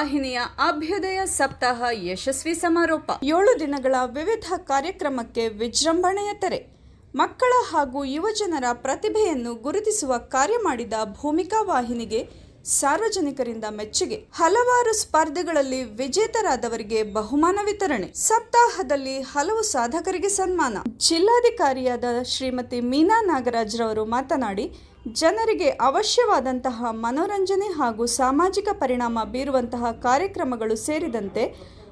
ವಾಹಿನಿಯ ಅಭ್ಯುದಯ ಸಪ್ತಾಹ ಯಶಸ್ವಿ ಸಮಾರೋಪ. ಏಳು ದಿನಗಳ ವಿವಿಧ ಕಾರ್ಯಕ್ರಮಕ್ಕೆ ವಿಜೃಂಭಣೆಯ ತೆರೆ. ಮಕ್ಕಳ ಹಾಗೂ ಯುವಜನರ ಪ್ರತಿಭೆಯನ್ನು ಗುರುತಿಸುವ ಕಾರ್ಯ ಮಾಡಿದ ಭೂಮಿಕಾ ವಾಹಿನಿಗೆ ಸಾರ್ವಜನಿಕರಿಂದ ಮೆಚ್ಚುಗೆ. ಹಲವಾರು ಸ್ಪರ್ಧೆಗಳಲ್ಲಿ ವಿಜೇತರಾದವರಿಗೆ ಬಹುಮಾನ ವಿತರಣೆ. ಸಪ್ತಾಹದಲ್ಲಿ ಹಲವು ಸಾಧಕರಿಗೆ ಸನ್ಮಾನ. ಜಿಲ್ಲಾಧಿಕಾರಿಯಾದ ಶ್ರೀಮತಿ ಮೀನಾ ನಾಗರಾಜ್ರವರು ಮಾತನಾಡಿ ಜನರಿಗೆ ಅವಶ್ಯವಾದಂತಹ ಮನೋರಂಜನೆ ಹಾಗೂ ಸಾಮಾಜಿಕ ಪರಿಣಾಮ ಬೀರುವಂತಹ ಕಾರ್ಯಕ್ರಮಗಳು ಸೇರಿದಂತೆ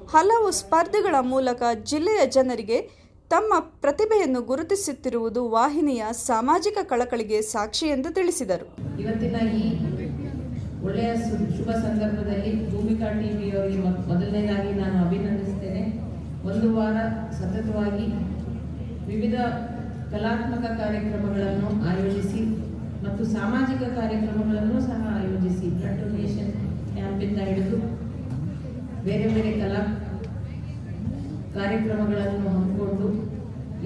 ಹಲವು ಸ್ಪರ್ಧೆಗಳ ಮೂಲಕ ಜಿಲ್ಲೆಯ ಜನರಿಗೆ ತಮ್ಮ ಪ್ರತಿಭೆಯನ್ನು ಗುರುತಿಸುತ್ತಿರುವುದು ವಾಹಿನಿಯ ಸಾಮಾಜಿಕ ಕಳಕಳಿಗೆ ಸಾಕ್ಷಿ ಎಂದು ತಿಳಿಸಿದರು. ಇವತ್ತಿನ ಈ ಒಳ್ಳೆಯ ಶುಭ ಸಂದರ್ಭದಲ್ಲಿ ಭೂಮಿಕಾ ಟಿವಿಯವರಿಗೆ ಮೊದ್- ಮೊದಲನೇದಾಗಿ ನಾನು ಅಭಿನಂದಿಸ್ತೇನೆ. ಒಂದು ವಾರ ಸತತವಾಗಿ ವಿವಿಧ ಕಲಾತ್ಮಕ ಕಾರ್ಯಕ್ರಮಗಳನ್ನು ಆಯೋಜಿಸಿ ಮತ್ತು ಸಾಮಾಜಿಕ ಕಾರ್ಯಕ್ರಮಗಳನ್ನು ಸಹ ಆಯೋಜಿಸಿ. ಬ್ಲಡ್ ಡೊನೇಷನ್ ಕ್ಯಾಂಪಿಂದ ಹಿಡಿದು ಬೇರೆ ಬೇರೆ ಕಲಾ ಕಾರ್ಯಕ್ರಮಗಳನ್ನು ಹಮ್ಮಿಕೊಂಡು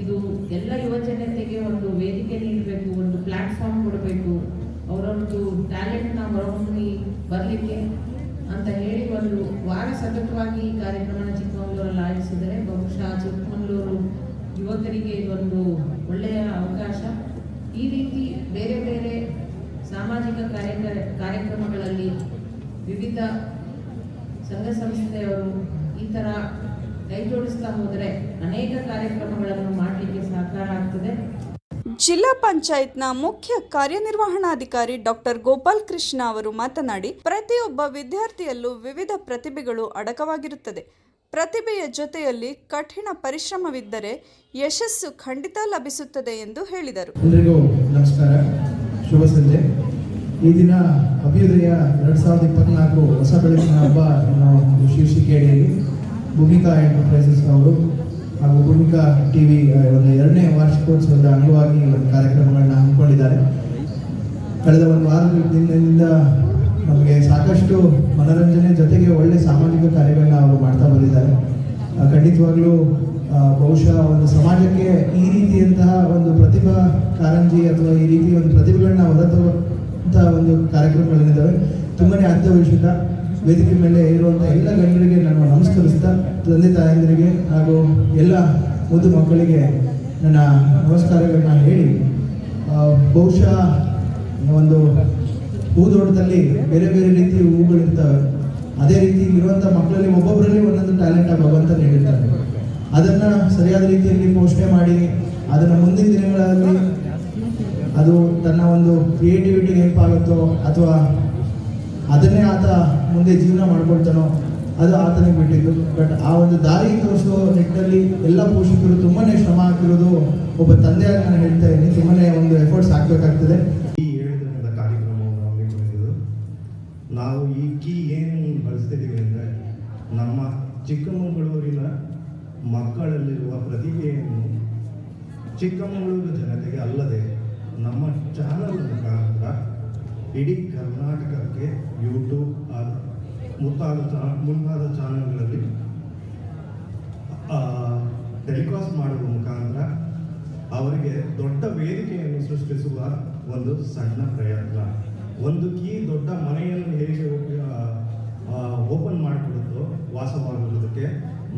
ಇದು ಎಲ್ಲ ಯುವಜನತೆಗೆ ಒಂದು ವೇದಿಕೆ ನೀಡಬೇಕು, ಒಂದು ಪ್ಲಾಟ್ಫಾರ್ಮ್ ಕೊಡಬೇಕು, ಅವರೊಂದು ಟ್ಯಾಲೆಂಟ್ನ ಹೊರಹೊಮ್ಮಿ ಬರಲಿಕ್ಕೆ ಅಂತ ಹೇಳಿ ಒಂದು ವಾರ ಸತತವಾಗಿ ಈ ಕಾರ್ಯಕ್ರಮನ ಚಿಕ್ಕಮಗಳೂರಲ್ಲಿ ಆಯೋಜಿಸಿದರೆ ಬಹುಶಃ ಚಿಕ್ಕಮಗಳೂರು ಯುವಕರಿಗೆ ಇದೊಂದು ಒಳ್ಳೆಯ ಅವಕಾಶ. ಈ ರೀತಿ ಬೇರೆ ಬೇರೆ ಸಾಮಾಜಿಕ ಕಾರ್ಯಕ್ರ ಕಾರ್ಯಕ್ರಮಗಳಲ್ಲಿ ವಿವಿಧ ಸಂಘ ಸಂಸ್ಥೆಯವರು ಈ ಥರ ಕೈ ಜೋಡಿಸ್ತಾ ಹೋದರೆ ಅನೇಕ ಕಾರ್ಯಕ್ರಮಗಳನ್ನು ಮಾಡಲಿಕ್ಕೆ ಸಹಕಾರ ಆಗ್ತದೆ. ಜಿಲ್ಲಾ ಪಂಚಾಯತ್ನ ಮುಖ್ಯ ಕಾರ್ಯನಿರ್ವಹಣಾಧಿಕಾರಿ ಡಾಕ್ಟರ್ ಗೋಪಾಲ್ ಕೃಷ್ಣ ಅವರು ಮಾತನಾಡಿ, ಪ್ರತಿಯೊಬ್ಬ ವಿದ್ಯಾರ್ಥಿಯಲ್ಲೂ ವಿವಿಧ ಪ್ರತಿಭೆಗಳು ಅಡಕವಾಗಿರುತ್ತದೆ. ಪ್ರತಿಭೆಯ ಜೊತೆಯಲ್ಲಿ ಕಠಿಣ ಪರಿಶ್ರಮವಿದ್ದರೆ ಯಶಸ್ಸು ಖಂಡಿತ ಲಭಿಸುತ್ತದೆ ಎಂದು ಹೇಳಿದರು. ಎಲ್ಲರಿಗೂ ನಮಸ್ಕಾರ. ಶುಭ ಸಂಜೆ. ಈ ದಿನ ಅಭ್ಯುದಯ ಎರಡು ಸಾವಿರದ ಇಪ್ಪತ್ನಾಲ್ಕು ಹೊಸ ಬೆಳಕಿನ ಹಬ್ಬ ನಾವು ಶೀರ್ಷಿಕೆಯಡಿಯಲ್ಲಿ ಭೂಮಿಕಾ ಎಂಟರ್ಪ್ರೈಸಸ್ ಅವರು ಹಾಗೂ ಭೂಮಿಕಾ ಟಿ ವಿ ಒಂದು ಎರಡನೇ ವಾರ್ಷಿಕೋತ್ಸವದ ಅಂಗವಾಗಿ ಒಂದು ಕಾರ್ಯಕ್ರಮಗಳನ್ನ ಹಮ್ಮಿಕೊಂಡಿದ್ದಾರೆ. ಕಳೆದ ಒಂದು ದಿನದಿಂದ ನಮಗೆ ಸಾಕಷ್ಟು ಮನೋರಂಜನೆ ಜೊತೆಗೆ ಒಳ್ಳೆ ಸಾಮಾಜಿಕ ಕಾರ್ಯಗಳನ್ನ ಅವರು ಮಾಡ್ತಾ ಬಂದಿದ್ದಾರೆ. ಖಂಡಿತವಾಗ್ಲೂ ಬಹುಶಃ ಒಂದು ಸಮಾಜಕ್ಕೆ ಈ ರೀತಿಯಂತಹ ಒಂದು ಪ್ರತಿಭಾ ಕಾರಂಜಿ ಅಥವಾ ಈ ರೀತಿ ಒಂದು ಪ್ರತಿಭೆಗಳನ್ನ ಹೊರತರುವಂಥ ಒಂದು ಕಾರ್ಯಕ್ರಮಗಳೇನಿದ್ದಾವೆ ತುಂಬನೇ ಅತ್ಯವಶ್ಯಕ ವೇದಿಕೆ ಮೇಲೆ ಇರುವಂಥ ಎಲ್ಲ ಗಣ್ಯರಿಗೆ ನಾನು ನಮಸ್ಕರಿಸ್ತಾ, ತಂದೆ ತಾಯಂದಿರಿಗೆ ಹಾಗೂ ಎಲ್ಲ ಮುದ್ದು ಮಕ್ಕಳಿಗೆ ನನ್ನ ನಮಸ್ಕಾರಗಳನ್ನ ಹೇಳಿ ಬಹುಶಃ ಒಂದು ಹೂದೋಟದಲ್ಲಿ ಬೇರೆ ಬೇರೆ ರೀತಿ ಹೂಗಳಿರ್ತವೆ ಅದೇ ರೀತಿ ಇರುವಂಥ ಮಕ್ಕಳಲ್ಲಿ ಒಬ್ಬೊಬ್ಬರಲ್ಲಿ ಒಂದೊಂದು ಟ್ಯಾಲೆಂಟ್ ಭಗವಂತ ನೀಡಿರ್ತಾರೆ ಅದನ್ನು ಸರಿಯಾದ ರೀತಿಯಲ್ಲಿ ಪೋಷಣೆ ಮಾಡಿ, ಅದನ್ನು ಮುಂದಿನ ದಿನಗಳಲ್ಲಿ ಅದು ತನ್ನ ಒಂದು ಕ್ರಿಯೇಟಿವಿಟಿ ಹೆಲ್ಪ್ ಆಗುತ್ತೋ ಅಥವಾ ಅದನ್ನೇ ಆತ ಮುಂದೆ ಜೀವನ ಮಾಡ್ಕೊಳ್ತಾನೋ, ಅದು ಆತನಿಗೆ ಬಿಟ್ಟಿದ್ದು. ಬಟ್ ಆ ಒಂದು ದಾರಿ ತೋರಿಸೋ ನಿಟ್ಟಿನಲ್ಲಿ ಎಲ್ಲ ಪೋಷಕರು ತುಂಬಾನೇ ಶ್ರಮ ಹಾಕಿರೋದು ಒಬ್ಬ ತಂದೆಯಾಗಿ ನಾನು ಹೇಳ್ತಾ ಇದ್ದೀನಿ. ತುಂಬಾನೇ ಒಂದು ಎಫರ್ಟ್ಸ್ ಹಾಕಬೇಕಾಗ್ತದೆ ಈ ಏಳು ದಿನದ ಕಾರ್ಯಕ್ರಮವನ್ನು ಹಮ್ಮಿಕೊಂಡಿದ್ದು ನಾವು ಈ ಕೀ ಏನು ಬಳಸ್ತಿದ್ದೀವಿ ಅಂದರೆ ನಮ್ಮ ಚಿಕ್ಕಮಗಳೂರಿನ ಮಕ್ಕಳಲ್ಲಿರುವ ಪ್ರತಿಭೆಯನ್ನು ಚಿಕ್ಕಮಗಳೂರು ಜನತೆಗೆ ಅಲ್ಲದೆ ನಮ್ಮ ಚಾನಲ್ ಮುಖಾಂತರ ಇಡೀ ಕರ್ನಾಟಕಕ್ಕೆ ಯೂಟ್ಯೂಬ್ ಆದ ಮುಂತಾದ ಚಾ, ಮುಂತಾದ ಚಾನಲ್ಗಳಲ್ಲಿ ಟೆಲಿಕಾಸ್ಟ್ ಮಾಡುವ ಮುಖಾಂತರ ಅವರಿಗೆ ದೊಡ್ಡ ವೇದಿಕೆಯನ್ನು ಸೃಷ್ಟಿಸುವ ಒಂದು ಸಣ್ಣ ಪ್ರಯತ್ನ. ಒಂದು ಕೀ ದೊಡ್ಡ ಮನೆಯನ್ನು ಹೇಗೆ ಓಪನ್ ಮಾಡಿಕೊಡುತ್ತೋ ವಾಸವಾಗುವುದಕ್ಕೆ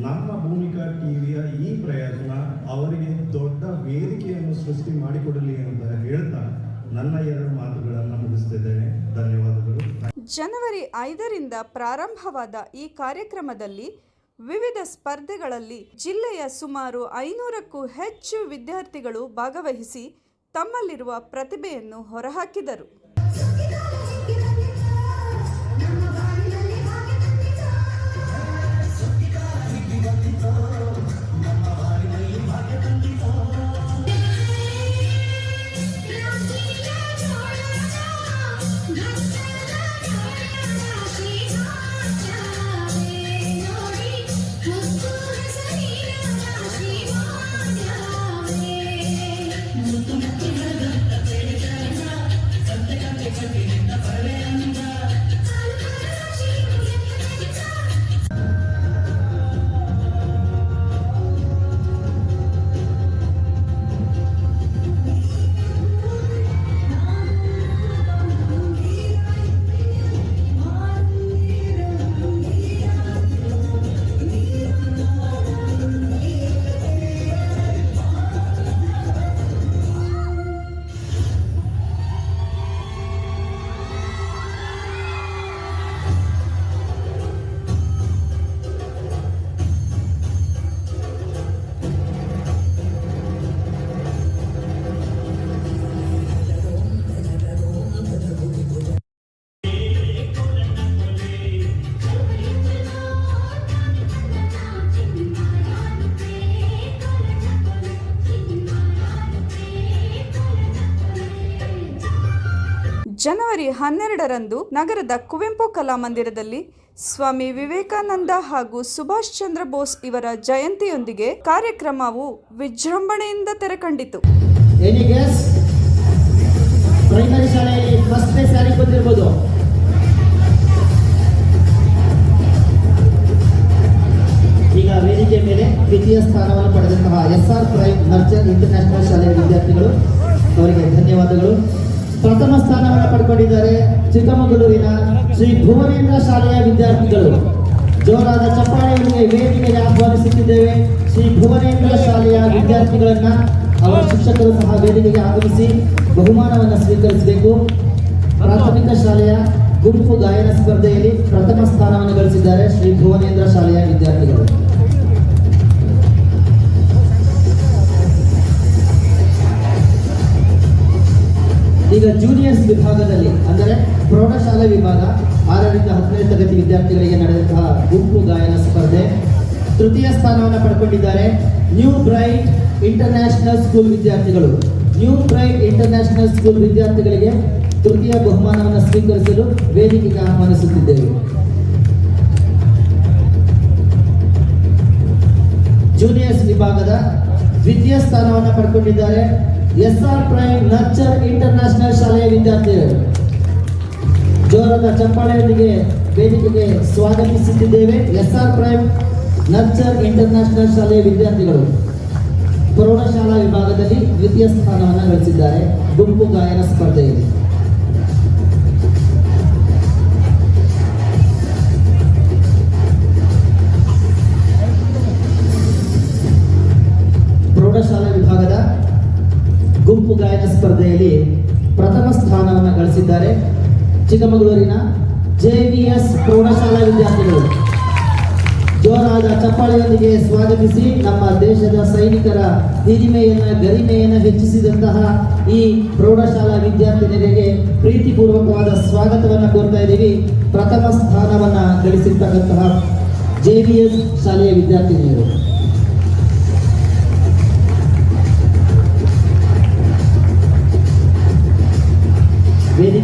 ನಮ್ಮ ಭೂಮಿಕಾ ಟಿವಿಯ ಈ ಪ್ರಯತ್ನ ಅವರಿಗೆ ದೊಡ್ಡ ವೇದಿಕೆಯನ್ನು ಸೃಷ್ಟಿ ಮಾಡಿಕೊಡಲಿ ಅಂತ ಹೇಳ್ತಾ ನನ್ನ ಎರಡು ಮಾತುಗಳನ್ನು ಮುಗಿಸ್ತಿದ್ದೇನೆ. ಧನ್ಯವಾದಗಳು. ಜನವರಿ ಐದರಿಂದ ಪ್ರಾರಂಭವಾದ ಈ ಕಾರ್ಯಕ್ರಮದಲ್ಲಿ ವಿವಿಧ ಸ್ಪರ್ಧೆಗಳಲ್ಲಿ ಜಿಲ್ಲೆಯ ಸುಮಾರು ಐನೂರಕ್ಕೂ ಹೆಚ್ಚು ವಿದ್ಯಾರ್ಥಿಗಳು ಭಾಗವಹಿಸಿ ತಮ್ಮಲ್ಲಿರುವ ಪ್ರತಿಭೆಯನ್ನು ಹೊರಹಾಕಿದರು. ಜನವರಿ ಹನ್ನೆರಡರಂದು ನಗರದ ಕುವೆಂಪು ಕಲಾಮಂದಿರದಲ್ಲಿ ಸ್ವಾಮಿ ವಿವೇಕಾನಂದ ಹಾಗೂ ಸುಭಾಷ್ ಚಂದ್ರ ಬೋಸ್ ಇವರ ಜಯಂತಿಯೊಂದಿಗೆ ಕಾರ್ಯಕ್ರಮವು ವಿಜೃಂಭಣೆಯಿಂದ ತೆರೆಕಂಡಿತು. ಪ್ರೈಮರಿ ಈಗ ವೇದಿಕೆ ಮೇಲೆ ದ್ವಿತೀಯ ಸ್ಥಾನವನ್ನು ಪಡೆದಂತಹ S R prime nurture international ಶಾಲೆಯ ವಿದ್ಯಾರ್ಥಿಗಳು, ಅವರಿಗೆ ಧನ್ಯವಾದಗಳು. ಪ್ರಥಮ ಸ್ಥಾನವನ್ನು ಪಡ್ಕೊಂಡಿದ್ದಾರೆ ಚಿಕ್ಕಮಗಳೂರಿನ ಶ್ರೀ ಭುವನೇಂದ್ರ ಶಾಲೆಯ ವಿದ್ಯಾರ್ಥಿಗಳು. ಜೋರಾದ ಚಪ್ಪಾಳೆಯೊಂದಿಗೆ ವೇದಿಕೆಗೆ ಆಹ್ವಾನಿಸುತ್ತಿದ್ದೇವೆ ಶ್ರೀ ಭುವನೇಂದ್ರ ಶಾಲೆಯ ವಿದ್ಯಾರ್ಥಿಗಳನ್ನ. ಅವರ ಶಿಕ್ಷಕರು ಸಹ ವೇದಿಕೆಗೆ ಆಗಮಿಸಿ ಬಹುಮಾನವನ್ನು ಸ್ವೀಕರಿಸಬೇಕು. ಪ್ರಾಥಮಿಕ ಶಾಲೆಯ ಗುಂಪು ಗಾಯನ ಸ್ಪರ್ಧೆಯಲ್ಲಿ ಪ್ರಥಮ ಸ್ಥಾನವನ್ನು ಗಳಿಸಿದ್ದಾರೆ ಶ್ರೀ ಭುವನೇಂದ್ರ ಶಾಲೆಯ ವಿದ್ಯಾರ್ಥಿಗಳು. ಈಗ ಜೂನಿಯರ್ಸ್ ವಿಭಾಗದಲ್ಲಿ, ಅಂದರೆ ಪ್ರೌಢಶಾಲೆ ವಿಭಾಗ ಆರರಿಂದ ಹದಿನೈದು ತರಗತಿ ವಿದ್ಯಾರ್ಥಿಗಳಿಗೆ ನಡೆದಂತಹ ಗುಂಪು ಗಾಯನ ಸ್ಪರ್ಧೆ. ತೃತೀಯ ಸ್ಥಾನವನ್ನು ಪಡ್ಕೊಂಡಿದ್ದಾರೆ ನ್ಯೂ ಬ್ರೈಟ್ ಇಂಟರ್ನ್ಯಾಷನಲ್ ಸ್ಕೂಲ್ ವಿದ್ಯಾರ್ಥಿಗಳು. ನ್ಯೂ ಬ್ರೈಟ್ ಇಂಟರ್ನ್ಯಾಷನಲ್ ಸ್ಕೂಲ್ ವಿದ್ಯಾರ್ಥಿಗಳಿಗೆ ತೃತೀಯ ಬಹುಮಾನವನ್ನು ಸ್ವೀಕರಿಸಲು ವೇದಿಕೆಗೆ ಆಹ್ವಾನಿಸುತ್ತಿದ್ದೇವೆ. ಜೂನಿಯರ್ಸ್ ವಿಭಾಗದ ದ್ವಿತೀಯ ಸ್ಥಾನವನ್ನು ಪಡ್ಕೊಂಡಿದ್ದಾರೆ S R prime nurture international ಶಾಲೆಯ ವಿದ್ಯಾರ್ಥಿಗಳು. ಜೋರದ ಚಪ್ಪಾಳೆಯೊಂದಿಗೆ ವೇದಿಕೆಗೆ ಸ್ವಾಗತಿಸುತ್ತಿದ್ದೇವೆ S R prime nurture international ಶಾಲೆಯ ವಿದ್ಯಾರ್ಥಿಗಳು. ಪ್ರೌಢಶಾಲಾ ವಿಭಾಗದಲ್ಲಿ ದ್ವಿತೀಯ ಸ್ಥಾನವನ್ನು ಗಳಿಸಿದ್ದಾರೆ. ಗುಂಪು ಗಾಯನ ಸ್ಪರ್ಧೆಯಲ್ಲಿ. ಪ್ರೌಢಶಾಲಾ ವಿಭಾಗದ ಗುಂಪು ಗಾಯನ ಸ್ಪರ್ಧೆಯಲ್ಲಿ ಪ್ರಥಮ ಸ್ಥಾನವನ್ನು ಗಳಿಸಿದ್ದಾರೆ ಚಿಕ್ಕಮಗಳೂರಿನ ಜೆವಿಎಸ್ ಪ್ರೌಢಶಾಲಾ ವಿದ್ಯಾರ್ಥಿಗಳು. ಜೋರಾದ ಚಪ್ಪಾಳೆಯೊಂದಿಗೆ ಸ್ವಾಗತಿಸಿ ನಮ್ಮ ದೇಶದ ಸೈನಿಕರ ಹಿರಿಮೆಯನ್ನ ಗರಿಮೆಯನ್ನ ಹೆಚ್ಚಿಸಿದಂತಹ ಈ ಪ್ರೌಢಶಾಲಾ ವಿದ್ಯಾರ್ಥಿನಿಯರಿಗೆ ಪ್ರೀತಿಪೂರ್ವಕವಾದ ಸ್ವಾಗತವನ್ನು ಕೋರ್ತಾ ಇದ್ದೀವಿ. ಪ್ರಥಮ ಸ್ಥಾನವನ್ನ ಗಳಿಸಿರ್ತಕ್ಕಂತಹ ಜೆವಿಎಸ್ ಶಾಲೆಯ ವಿದ್ಯಾರ್ಥಿನಿಯರು.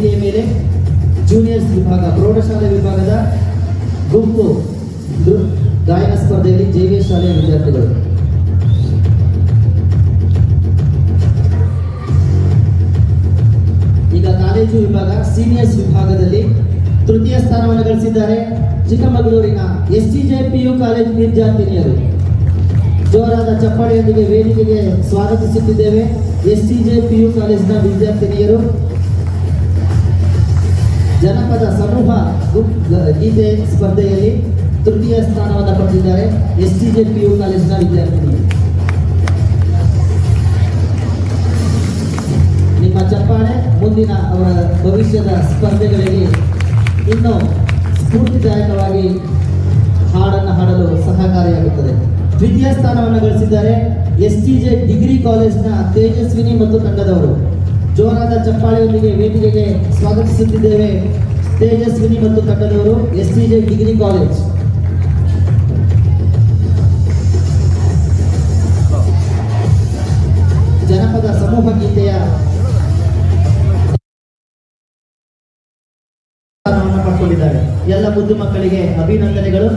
ವೇದಿಕೆಯ ಮೇಲೆ ಜೂನಿಯರ್ಸ್ ವಿಭಾಗ, ಪ್ರೌಢಶಾಲೆ ವಿಭಾಗದ ಗುಂಪು ಗಾಯನ ಸ್ಪರ್ಧೆಯಲ್ಲಿ ಜೆವಿಎಸ್ ಶಾಲೆಯ ವಿದ್ಯಾರ್ಥಿಗಳು. ಈಗ ಕಾಲೇಜು ವಿಭಾಗ, ಸೀನಿಯರ್ಸ್ ವಿಭಾಗದಲ್ಲಿ ತೃತೀಯ ಸ್ಥಾನವನ್ನು ಗಳಿಸಿದ್ದಾರೆ ಚಿಕ್ಕಮಗಳೂರಿನ S T J P U college ವಿದ್ಯಾರ್ಥಿನಿಯರು. ಜೋರಾದ ಚಪ್ಪಾಳೆಯೊಂದಿಗೆ ವೇದಿಕೆಗೆ ಸ್ವಾಗತಿಸುತ್ತಿದ್ದೇವೆ S T J P U ಕಾಲೇಜಿನ ವಿದ್ಯಾರ್ಥಿನಿಯರು. ಜನಪದ ಸಮೂಹ ಗೀತೆ ಸ್ಪರ್ಧೆಯಲ್ಲಿ ತೃತೀಯ ಸ್ಥಾನವನ್ನು ಪಡೆದಿದ್ದಾರೆ. S T J P U ಕಾಲೇಜಿನ ವಿದ್ಯಾರ್ಥಿಗಳು. ನಿಮ್ಮ ಚಪ್ಪಾಳೆ ಮುಂದಿನ ಅವರ ಭವಿಷ್ಯದ ಸ್ಪರ್ಧೆಗಳಿಗೆ ಇನ್ನೂ ಸ್ಫೂರ್ತಿದಾಯಕವಾಗಿ ಹಾಡನ್ನು ಹಾಡಲು ಸಹಕಾರಿಯಾಗುತ್ತದೆ. ದ್ವಿತೀಯ ಸ್ಥಾನವನ್ನು ಗಳಿಸಿದ್ದಾರೆ ಎಸ್ ಟಿ ಜೆ ಡಿಗ್ರಿ ಕಾಲೇಜಿನ ತೇಜಸ್ವಿನಿ ಮತ್ತು ತಂಡದವರು. ಜೋರಾದ ಚಪ್ಪಾಳೆಯೊಂದಿಗೆ ವೇದಿಕೆಗೆ ಸ್ವಾಗತಿಸುತ್ತಿದ್ದೇವೆ. ತೇಜಸ್ವಿನಿ ಮತ್ತು ತಂಡದವರು S C J degree college. ಜನಪದ ಸಮೂಹ ಗೀತೆಯ ಪಡ್ಕೊಂಡಿದ್ದಾರೆ. ಎಲ್ಲ ಮುದ್ದು ಮಕ್ಕಳಿಗೆ ಅಭಿನಂದನೆಗಳು.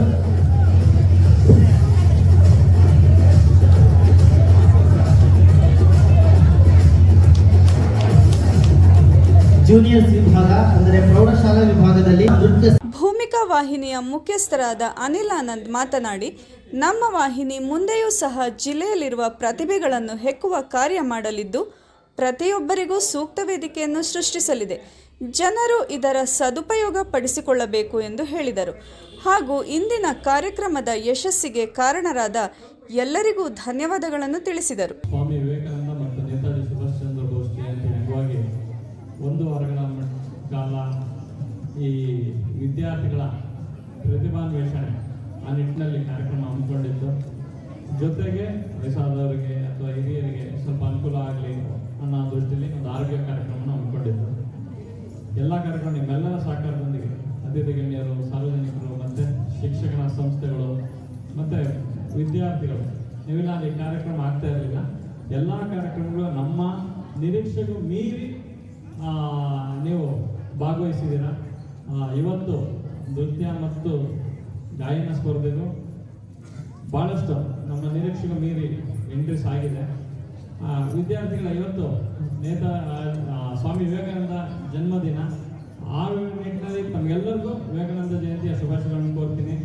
ಜೂನಿಯರ್ಸ್ ವಿಭಾಗ ಅಂದರೆ ಪ್ರೌಢಶಾಲಾ ವಿಭಾಗದಲ್ಲಿ ನೃತ್ಯ ಭೂಮಿಕಾ ವಾಹಿನಿಯ ಮುಖ್ಯಸ್ಥರಾದ ಅನಿಲ್ ಆನಂದ್ ಮಾತನಾಡಿ ನಮ್ಮ ವಾಹಿನಿ ಮುಂದೆಯೂ ಸಹ ಜಿಲ್ಲೆಯಲ್ಲಿರುವ ಪ್ರತಿಭೆಗಳನ್ನು ಹೆಕ್ಕುವ ಕಾರ್ಯ ಮಾಡಲಿದ್ದು ಪ್ರತಿಯೊಬ್ಬರಿಗೂ ಸೂಕ್ತ ವೇದಿಕೆಯನ್ನು ಸೃಷ್ಟಿಸಲಿದೆ. ಜನರು ಇದರ ಸದುಪಯೋಗ ಪಡಿಸಿಕೊಳ್ಳಬೇಕು ಎಂದು ಹೇಳಿದರು. ಹಾಗೂ ಇಂದಿನ ಕಾರ್ಯಕ್ರಮದ ಯಶಸ್ಸಿಗೆ ಕಾರಣರಾದ ಎಲ್ಲರಿಗೂ ಧನ್ಯವಾದಗಳನ್ನು ತಿಳಿಸಿದರು ಸ್ವಾಮಿ ವಿವೇಕಾನಂದ ಮತ್ತು ನೇತಾಜಿ ಸುಭಾಷ್ ಚಂದ್ರ ಬೋಸ್ ಜಯಂತಿ ಅಂಗವಾಗಿ ಒಂದು ವಾರಗಳ ಮ- ಕಾಲ ಈ ವಿದ್ಯಾರ್ಥಿಗಳ ಪ್ರತಿಭಾನ್ವೇಷಣೆ ಆ ನಿಟ್ಟಿನಲ್ಲಿ ಕಾರ್ಯಕ್ರಮ ಹಮ್ಮಿಕೊಂಡಿದ್ದು. ಜೊತೆಗೆ ವಯಸ್ಸಾದವರಿಗೆ ಅಥವಾ ಹಿರಿಯರಿಗೆ ಸ್ವಲ್ಪ ಅನುಕೂಲ ಆಗಲಿ ಅನ್ನೋ ದೃಷ್ಟಿಯಲ್ಲಿ ಒಂದು ಆರೋಗ್ಯ ಕಾರ್ಯಕ್ರಮವನ್ನು ಹಮ್ಮಿಕೊಂಡಿದ್ದು. ಎಲ್ಲ ಕಾರ್ಯಕ್ರಮ ನಿಮ್ಮೆಲ್ಲರ ಸಹಕಾರದೊಂದಿಗೆ ಅತಿಥಿ ಗಣ್ಯರು, ಸಾರ್ವಜನಿಕರು, ಮತ್ತು ಶಿಕ್ಷಕರ ಸಂಸ್ಥೆಗಳು, ಮತ್ತು ವಿದ್ಯಾರ್ಥಿಗಳು. ನೀವಿಲ್ಲ ಅಲ್ಲಿ ಕಾರ್ಯಕ್ರಮ ಆಗ್ತಾ ಇರಲಿಲ್ಲ. ಎಲ್ಲ ಕಾರ್ಯಕ್ರಮಗಳು ನಮ್ಮ ನಿರೀಕ್ಷೆಗೂ ಮೀರಿ ನೀವು ಭಾಗವಹಿಸಿದ್ದೀರಾ? ಇವತ್ತು ನೃತ್ಯ ಮತ್ತು ಗಾಯನ ಸ್ಪರ್ಧೆಗೂ ಭಾಳಷ್ಟು ನಮ್ಮ ನಿರೀಕ್ಷೆಗೆ ಮೀರಿ ಎಂಟ್ರೀಸ್ ಆಗಿದೆ. ವಿದ್ಯಾರ್ಥಿಗಳ ಇವತ್ತು ನೇತಾ ಸ್ವಾಮಿ ವಿವೇಕಾನಂದ ಜನ್ಮದಿನ. ಆ ನಿಟ್ಟಿನಲ್ಲಿ ತಮಗೆಲ್ಲರಿಗೂ ವಿವೇಕಾನಂದ ಜಯಂತಿಯ ಶುಭಾಶಯಗಳನ್ನು ಕೋರ್ತೀನಿ.